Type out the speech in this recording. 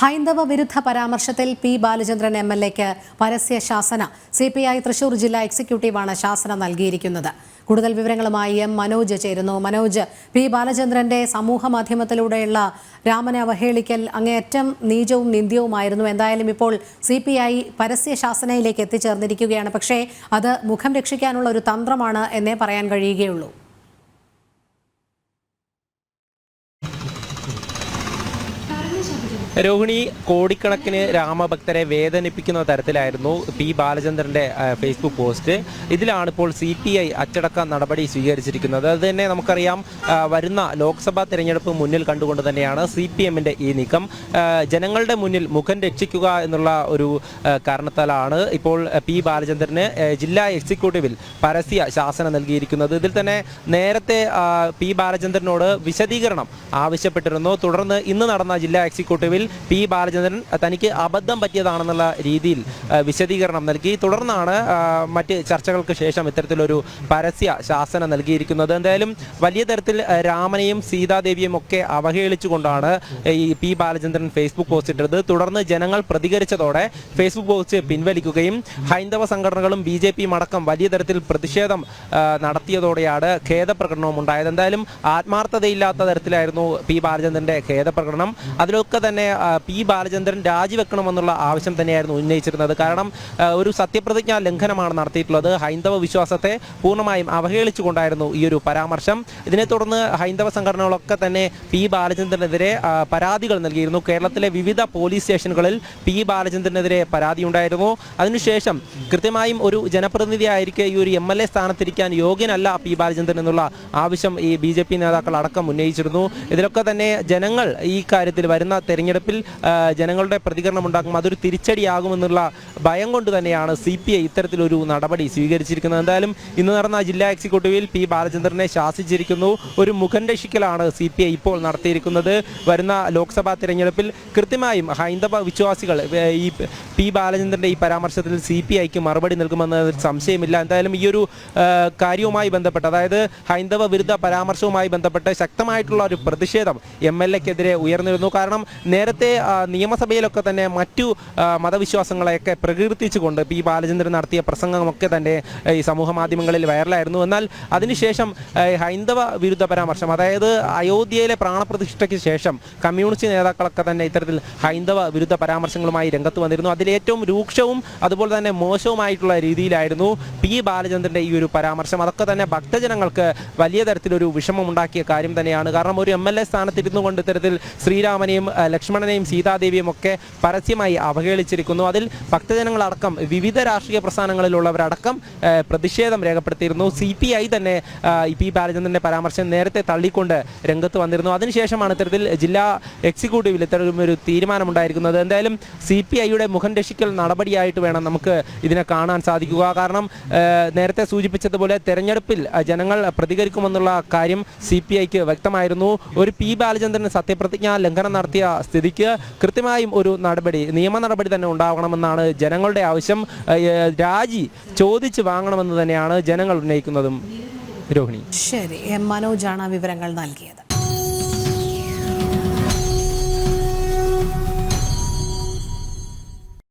ഹൈന്ദവ വിരുദ്ധ പരാമർശത്തിൽ പി ബാലചന്ദ്രൻ എം എൽ എക്ക് പരസ്യ ശാസന സി പി ഐ തൃശൂർ ജില്ലാ എക്സിക്യൂട്ടീവാണ് ശാസന നൽകിയിരിക്കുന്നത്. കൂടുതൽ വിവരങ്ങളുമായി എം മനോജ് ചേരുന്നു. മനോജ് പി ബാലചന്ദ്രന്റെ സമൂഹ മാധ്യമത്തിലൂടെയുള്ള രാമനെ അവഹേളിക്കൽ അങ്ങേയറ്റം നീചവും നിന്ദ്യവുമായിരുന്നു. എന്തായാലും ഇപ്പോൾ സി പി ഐ പരസ്യ ശാസനയിലേക്ക് എത്തിച്ചേർന്നിരിക്കുകയാണ്. പക്ഷേ അത് മുഖം രക്ഷിക്കാനുള്ള ഒരു തന്ത്രമാണ് എന്നേ പറയാൻ കഴിയുകയുള്ളൂ. രോഹിണി കോടിക്കണക്കിന് രാമഭക്തരെ വേദനിപ്പിക്കുന്ന തരത്തിലായിരുന്നു പി ബാലചന്ദ്രന്റെ ഫേസ്ബുക്ക് പോസ്റ്റ് ഇതിലാണ് ഇപ്പോൾ സി പി ഐ അച്ചടക്ക നടപടി സ്വീകരിച്ചിരിക്കുന്നത്. അത് തന്നെ നമുക്കറിയാം വരുന്ന ലോക്സഭാ തെരഞ്ഞെടുപ്പ് മുന്നിൽ കണ്ടുകൊണ്ട് തന്നെയാണ് സി പി എമ്മിന്റെ ഈ നീക്കം. ജനങ്ങളുടെ മുന്നിൽ മുഖം രക്ഷിക്കുക എന്നുള്ള ഒരു കാരണത്താലാണ് ഇപ്പോൾ പി ബാലചന്ദ്രന് ജില്ലാ എക്സിക്യൂട്ടീവിൽ പരസ്യ ശാസന നൽകിയിരിക്കുന്നത്. ഇതിൽ തന്നെ നേരത്തെ പി ബാലചന്ദ്രനോട് വിശദീകരണം ആവശ്യപ്പെട്ടിരുന്നു. തുടർന്ന് ഇന്ന് നടന്ന ജില്ലാ എക്സിക്യൂട്ടീവിൽ പി ബാലചന്ദ്രൻ തനിക്ക് അബദ്ധം പറ്റിയതാണെന്നുള്ള രീതിയിൽ വിശദീകരണം നൽകി. തുടർന്നാണ് മറ്റ് ചർച്ചകൾക്ക് ശേഷം ഇത്തരത്തിലൊരു പരസ്യ ശാസന നൽകിയിരിക്കുന്നത്. എന്തായാലും വലിയ തരത്തിൽ രാമനെയും സീതാദേവിയും ഒക്കെ അവഹേളിച്ചുകൊണ്ടാണ് ഈ പി ബാലചന്ദ്രൻ ഫേസ്ബുക്ക് പോസ്റ്റ് ഇട്ടത്. തുടർന്ന് ജനങ്ങൾ പ്രതികരിച്ചതോടെ ഫേസ്ബുക്ക് പോസ്റ്റ് പിൻവലിക്കുകയും ഹൈന്ദവ സംഘടനകളും ബി ജെ പിയും അടക്കം വലിയ തരത്തിൽ പ്രതിഷേധം നടത്തിയതോടെയാണ് ഖേദപ്രകടനവും ഉണ്ടായത്. എന്തായാലും ആത്മാർത്ഥതയില്ലാത്ത തരത്തിലായിരുന്നു പി ബാലചന്ദ്രന്റെ ഖേദപ്രകടനം. അതിലൊക്കെ തന്നെ പി ബാലചന്ദ്രൻ രാജിവെക്കണമെന്നുള്ള ആവശ്യം തന്നെയായിരുന്നു ഉന്നയിച്ചിരുന്നത്. കാരണം ഒരു സത്യപ്രതിജ്ഞാ ലംഘനമാണ് നടത്തിയിട്ടുള്ളത്. ഹൈന്ദവ വിശ്വാസത്തെ പൂർണമായും അവഹേളിച്ചുകൊണ്ടായിരുന്നു ഈ ഒരു പരാമർശം. ഇതിനെ തുടർന്ന് ഹൈന്ദവ സംഘടനകളൊക്കെ തന്നെ പി ബാലചന്ദ്രനെതിരെ പരാതികൾ നൽകിയിരുന്നു. കേരളത്തിലെ വിവിധ പോലീസ് സ്റ്റേഷനുകളിൽ പി ബാലചന്ദ്രനെതിരെ പരാതി ഉണ്ടായിരുന്നു അതിനുശേഷം കൃത്യമായും ഒരു ജനപ്രതിനിധിയായിരിക്കെ ഈ ഒരു എം എൽ എ സ്ഥാനത്തിരിക്കാൻ യോഗ്യനല്ല പി ബാലചന്ദ്രൻ എന്നുള്ള ആവശ്യം ഈ ബി നേതാക്കൾ അടക്കം ഉന്നയിച്ചിരുന്നു. ഇതിലൊക്കെ തന്നെ ജനങ്ങൾ ഈ കാര്യത്തിൽ വരുന്ന തെരഞ്ഞെടുപ്പിൽ ജനങ്ങളുടെ പ്രതികരണം ഉണ്ടാക്കും. അതൊരു തിരിച്ചടിയാകുമെന്നുള്ള ഭയം കൊണ്ട് തന്നെയാണ് സി പി ഐ ഇത്തരത്തിലൊരു നടപടി സ്വീകരിച്ചിരിക്കുന്നത്. എന്തായാലും ഇന്ന് നടന്ന ജില്ലാ എക്സിക്യൂട്ടീവിൽ പി ബാലചന്ദ്രനെ ശാസിച്ചിരിക്കുന്നു. ഒരു മുഖം രക്ഷിക്കലാണ് സി പി ഐ ഇപ്പോൾ നടത്തിയിരിക്കുന്നത്. വരുന്ന ലോക്സഭാ തിരഞ്ഞെടുപ്പിൽ കൃത്യമായും ഹൈന്ദവ വിശ്വാസികൾ ഈ പി ബാലചന്ദ്രന്റെ ഈ പരാമർശത്തിൽ സി പി ഐക്ക് മറുപടി നൽകുമെന്ന് സംശയമില്ല. എന്തായാലും ഈ ഒരു കാര്യവുമായി ബന്ധപ്പെട്ട് അതായത് ഹൈന്ദവ വിരുദ്ധ പരാമർശവുമായി ബന്ധപ്പെട്ട് ശക്തമായിട്ടുള്ള ഒരു പ്രതിഷേധം എം എൽ എക്കെതിരെ ഉയർന്നിരുന്നു. കാരണം നേരത്തെ ആ, നിയമസഭയിലൊക്കെ തന്നെ മറ്റു മതവിശ്വാസങ്ങളെയൊക്കെ പ്രകീർത്തിച്ചുകൊണ്ട് പി. ബാലചന്ദ്രൻ നടത്തിയ പ്രസംഗമൊക്കെ തന്നെ ഈ സമൂഹ മാധ്യമങ്ങളിൽ വൈറലായിരുന്നു. എന്നാൽ അതിനുശേഷം ഹൈന്ദവ വിരുദ്ധ പരാമർശം അതായത് അയോധ്യയിലെ പ്രാണപ്രതിഷ്ഠയ്ക്ക് ശേഷം കമ്മ്യൂണിസ്റ്റ് നേതാക്കളൊക്കെ തന്നെ ഇത്തരത്തിൽ ഹൈന്ദവ വിരുദ്ധ പരാമർശങ്ങളുമായി രംഗത്ത് വന്നിരുന്നു. അതിലേറ്റവും രൂക്ഷവും അതുപോലെ തന്നെ മോശവുമായിട്ടുള്ള രീതിയിലായിരുന്നു പി. ബാലചന്ദ്രന്റെ ഈ ഒരു പരാമർശം. അതൊക്കെ തന്നെ ഭക്തജനങ്ങൾക്ക് വലിയ തരത്തിലൊരു വിഷമമുണ്ടാക്കിയ കാര്യം തന്നെയാണ്. കാരണം ഒരു എം. എൽ. എ സ്ഥാനത്തിരുന്നു കൊണ്ട് ഇത്തരത്തിൽ ശ്രീരാമനെയും ആ, ലക്ഷ്മണനെയും സീതാദേവിയും ഒക്കെ പരസ്യമായി അവഹേളിച്ചിരിക്കുന്നു. അതിൽ ഭക്തജനങ്ങളടക്കം വിവിധ രാഷ്ട്രീയ പ്രസ്ഥാനങ്ങളിലുള്ളവരടക്കം പ്രതിഷേധം രേഖപ്പെടുത്തിയിരുന്നു. സി പി ഐ തന്നെ പി ബാലചന്ദ്രന്റെ പരാമർശം നേരത്തെ തള്ളിക്കൊണ്ട് രംഗത്ത് വന്നിരുന്നു. അതിനുശേഷമാണ് ഇത്തരത്തിൽ ജില്ലാ എക്സിക്യൂട്ടീവിൽ ഇത്തരം ഒരു തീരുമാനമുണ്ടായിരിക്കുന്നത്. എന്തായാലും സി പി ഐയുടെ മുഖം രക്ഷിക്കൽ നടപടിയായിട്ട് വേണം നമുക്ക് ഇതിനെ കാണാൻ സാധിക്കുക. കാരണം നേരത്തെ സൂചിപ്പിച്ചതുപോലെ തെരഞ്ഞെടുപ്പിൽ ജനങ്ങൾ പ്രതികരിക്കുമെന്നുള്ള കാര്യം സി പി ഐക്ക് വ്യക്തമായിരുന്നു. ഒരു പി ബാലചന്ദ്രൻ സത്യപ്രതിജ്ഞാ ലംഘനം നടത്തിയ സ്ഥിതിക്ക് കൃത്യമായും ഒരു നടപടി നിയമ നടപടി തന്നെ ഉണ്ടാവണമെന്നാണ് ജനങ്ങളുടെ ആവശ്യം. രാജി ചോദിച്ച് വാങ്ങണമെന്ന് തന്നെയാണ് ജനങ്ങൾ ഉന്നയിക്കുന്നതും. രോഹിണി. ശരി മനോജാണ് വിവരങ്ങൾ നൽകിയത്.